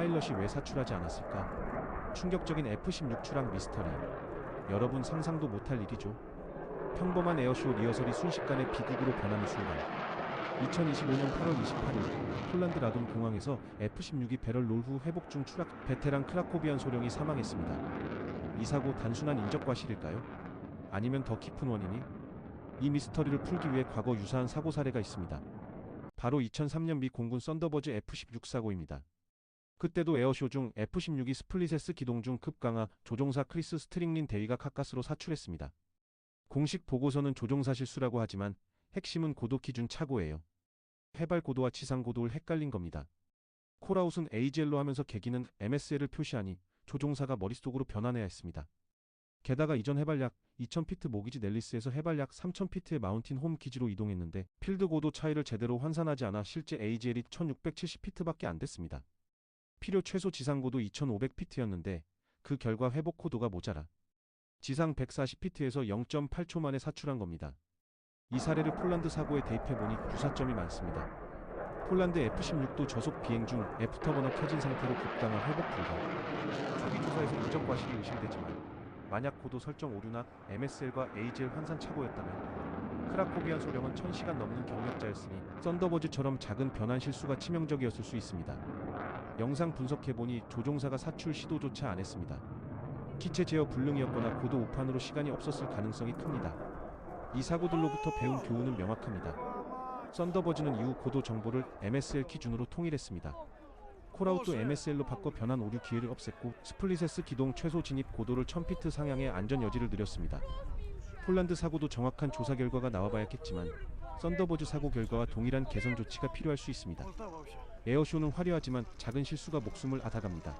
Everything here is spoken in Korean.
파일럿이 왜 사출하지 않았을까? 충격적인 F-16 추락 미스터리. 여러분 상상도 못할 일이죠. 평범한 에어쇼 리허설이 순식간에 비극으로 변하는 순간. 2025년 8월 28일 폴란드 라돈 공항에서 F-16이 배럴 롤후 회복 중 추락 베테랑 크라코비안 소령이 사망했습니다. 이 사고 단순한 인적 과실일까요? 아니면 더 깊은 원인이? 이 미스터리를 풀기 위해 과거 유사한 사고 사례가 있습니다. 바로 2003년 미 공군 썬더버즈 F-16 사고입니다. 그때도 에어쇼 중 F-16이 스플릿에스 기동 중 급강하 조종사 크리스 스트링린 대위가 카카스로 사출했습니다. 공식 보고서는 조종사 실수라고 하지만 핵심은 고도 기준 착오예요. 해발 고도와 지상 고도를 헷갈린 겁니다. 콜아웃은 AGL로 하면서 계기는 MSL을 표시하니 조종사가 머릿속으로 변환해야 했습니다. 게다가 이전 해발 약 2000피트 모기지 넬리스에서 해발 약 3000피트의 마운틴 홈 기지로 이동했는데 필드 고도 차이를 제대로 환산하지 않아 실제 AGL이 1670피트밖에 안 됐습니다. 필요 최소 지상 고도 2500피트였는데 그 결과 회복 고도가 모자라 지상 140피트에서 0.8초 만에 사출한 겁니다. 이 사례를 폴란드 사고에 대입해 보니 유사점이 많습니다. 폴란드 F-16도 저속 비행 중 애프터버너 켜진 상태로 급강하 회복 불가. 초기 조사에서 인적 과실이 의심되지만 만약 고도 설정 오류나 MSL과 AGL 환산 착오였다면 크라코비안 소령은 1000시간 넘는 경력자였으니 썬더버즈처럼 작은 변환 실수가 치명적이었을 수 있습니다. 영상 분석해보니 조종사가 사출 시도조차 안 했습니다. 기체 제어 불능이었거나 고도 오판으로 시간이 없었을 가능성이 큽니다. 이 사고들로부터 배운 교훈은 명확합니다. 썬더버즈는 이후 고도 정보를 MSL 기준으로 통일했습니다. 콜아웃도 MSL로 바꿔 변환 오류 기회를 없앴고 스플릿에스 기동 최소 진입 고도를 1000피트 상향의 안전 여지를 늘렸습니다. 폴란드 사고도 정확한 조사 결과가 나와봐야겠지만 썬더버즈 사고 결과와 동일한 개선 조치가 필요할 수 있습니다. 에어쇼는 화려하지만 작은 실수가 목숨을 앗아갑니다.